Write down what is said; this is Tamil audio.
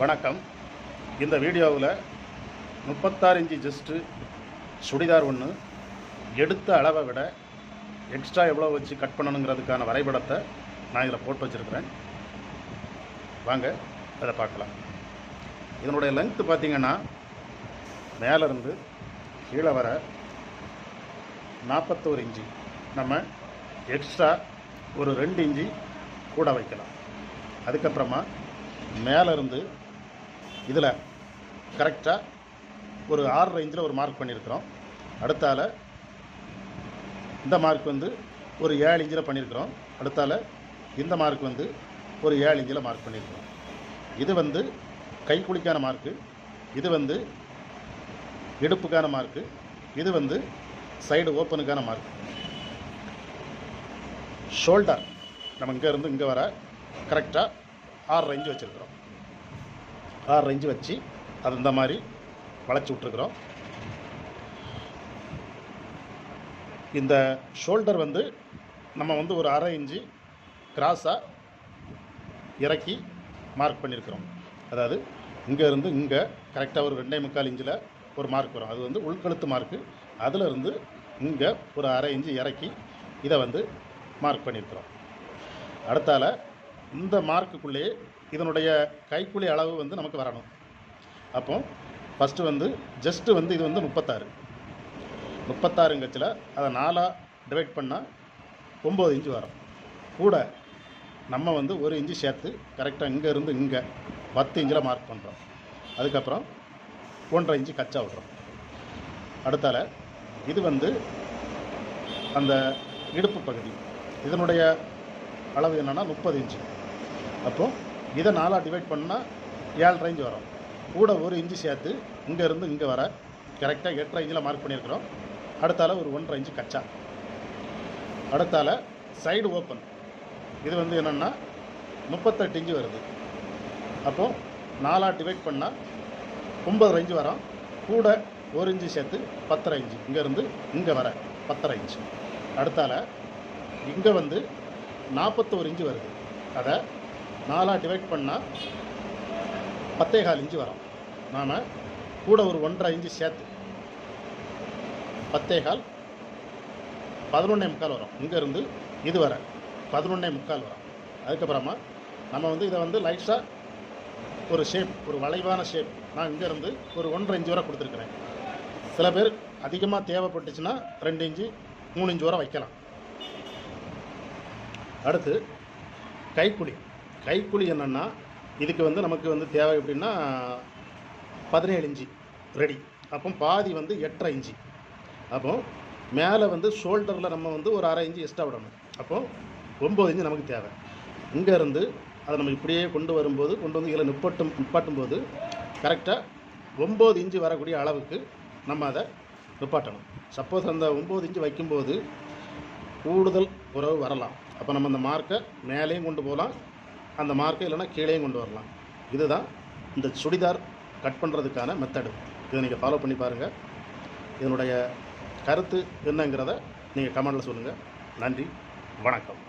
வணக்கம். இந்த வீடியோவில் முப்பத்தாறு இன்ச்சு ஜஸ்ட்டு சுடிதார் ஒன்று எடுத்த அளவை விட எக்ஸ்ட்ரா எவ்வளோ வச்சு கட் பண்ணணுங்கிறதுக்கான வரைபடத்தை நான் இதில் போட்டு வச்சுருக்கிறேன். வாங்க அதை பார்க்கலாம். இதனுடைய லென்த்து பார்த்தீங்கன்னா மேலேருந்து கீழே வர நாற்பத்தோரு இன்ச்சு. நம்ம எக்ஸ்ட்ரா ஒரு ரெண்டு இன்ச்சு கூட வைக்கலாம். அதுக்கப்புறமா மேலேருந்து இதில் கரெக்டாக ஒரு ஆறு ரேஞ்சில் ஒரு மார்க் பண்ணியிருக்கிறோம் அடுத்தால இந்த மார்க் வந்து ஒரு ஏழு இஞ்சில் பண்ணியிருக்கிறோம் அடுத்தால இந்த மார்க் வந்து ஒரு ஏழு இஞ்சில் மார்க் பண்ணியிருக்கிறோம் இது வந்து கைக்குலிக்கான மார்க்கு இது வந்து இடுப்புக்கான மார்க்கு இது வந்து சைடு ஓப்பனுக்கான மார்க் ஷோல்டர் நம்ம இங்கேருந்து இங்கே வர கரெக்டாக ஆறு ரேஞ்சு வச்சுருக்குறோம். ஆறு ரேஞ்சு வச்சு அது இந்த மாதிரி வளைச்சி விட்ருக்குறோம் இந்த ஷோல்டர் வந்து நம்ம வந்து ஒரு அரை இன்ச்சு கிராஸாக இறக்கி மார்க் பண்ணியிருக்கிறோம் அதாவது இங்கேருந்து இங்கே கரெக்டாக ஒரு ரெண்டே முக்கால் இன்ச்சில் ஒரு மார்க் வரும். அது வந்து உள்கழுத்து மார்க்கு அதிலிருந்து இங்கே ஒரு அரை இன்ச்சு இறக்கி இதை வந்து மார்க் பண்ணியிருக்கிறோம் அடுத்தால இந்த மார்க்குக்குள்ளேயே இதனுடைய கைக்குழி அளவு வந்து நமக்கு வரணும். அப்போ ஃபஸ்ட்டு வந்து ஜஸ்ட்டு வந்து இது வந்து முப்பத்தாறு. முப்பத்தாறுங்கச்சில் அதை நாலாக டிவைட் பண்ணால் ஒம்பது இன்ச்சு வரும். கூட நம்ம வந்து ஒரு இன்ச்சு சேர்த்து கரெக்டாக இங்கேருந்து இங்கே பத்து இன்ச்சில் மார்க் பண்ணுறோம் அதுக்கப்புறம் ஒன்றரை இன்ச்சு கச்சா விட்றோம். அடுத்தால இது வந்து அந்த இடுப்பு பகுதி. இதனுடைய அளவு என்னென்னா முப்பது இன்ச்சு. அப்போது இதை நாலாக டிவைட் பண்ணால் ஏழு ரேஞ்சு வரும். கூட ஒரு இன்ச்சு சேர்த்து இங்கேருந்து இங்கே வர கரெக்டாக எட்டரை இன்ச்சில் மார்க் பண்ணியிருக்கிறோம். அடுத்தால ஒரு ஒன்றரை இன்ச்சு கச்சா. அடுத்தால சைடு ஓப்பன் இது வந்து என்னென்னா முப்பத்தெட்டு இன்ச்சு வருது. அப்போது நாலாக டிவைட் பண்ணால் ஒம்பது ரேஞ்சு வரும். கூட ஒரு இன்ச்சு சேர்த்து பத்தரை இன்ச்சு. இங்கேருந்து இங்கே வர பத்தரை இன்ச்சு. அடுத்தால இங்கே வந்து நாற்பத்தோரு இன்ச்சு வருது. அதை நாலாக டிவைட் பண்ணால் பத்தே கால் இன்ச்சு வரும். நாம் கூட ஒரு ஒன்றரை இன்ச்சு சேர்த்து பத்தே கால் பதினொன்னே முக்கால் வரும். இங்கேருந்து இது வர பதினொன்னே முக்கால் வரும். அதுக்கப்புறமா நம்ம வந்து இதை வந்து லைட்ஸாக ஒரு ஷேப் ஒரு வளைவான ஷேப் நான் இங்கேருந்து ஒரு ஒன்றரை இன்ச்சு வரை கொடுத்துருக்குறேன். சில பேர் அதிகமாக தேவைப்பட்டுச்சுன்னா ரெண்டு இன்ச்சு மூணு இன்ச்சு வரை வைக்கலாம். அடுத்து கைக்குழி கைக்குழி என்னென்னா இதுக்கு வந்து நமக்கு வந்து தேவை எப்படின்னா பதினேழு இன்ச்சு ரெடி அப்போ பாதி வந்து எட்டரை இன்ச்சு அப்போ மேலே வந்து ஷோல்டரில் நம்ம வந்து ஒரு அரை இன்ச்சு எக்ஸ்ட்ரா விடணும். அப்போ ஒம்பது இன்ச்சு நமக்கு தேவை. இங்கேருந்து அதை நம்ம இப்படியே கொண்டு வரும்போது கொண்டு வந்து இதில் நிப்பாட்டும் நிப்பாட்டும் போது கரெக்டாக ஒம்பது இன்ச்சு வரக்கூடிய அளவுக்கு நம்ம அதை நிப்பாட்டணும். சப்போஸ் அந்த ஒம்பது இன்ச்சு வைக்கும்போது கூடுதல் உறவு வரலாம். அப்போ நம்ம அந்த மார்க்கை மேலேயும் கொண்டு போகலாம். அந்த மார்க்கை இல்லைன்னா கீழேயும் கொண்டு வரலாம். இதுதான் இந்த சுடிதார் கட் பண்ணுறதுக்கான மெத்தடு இதை நீங்கள் ஃபாலோ பண்ணி பாருங்கள் இதனுடைய கருத்து என்னங்கிறத நீங்கள் கமெண்டில் சொல்லுங்கள் நன்றி. வணக்கம்.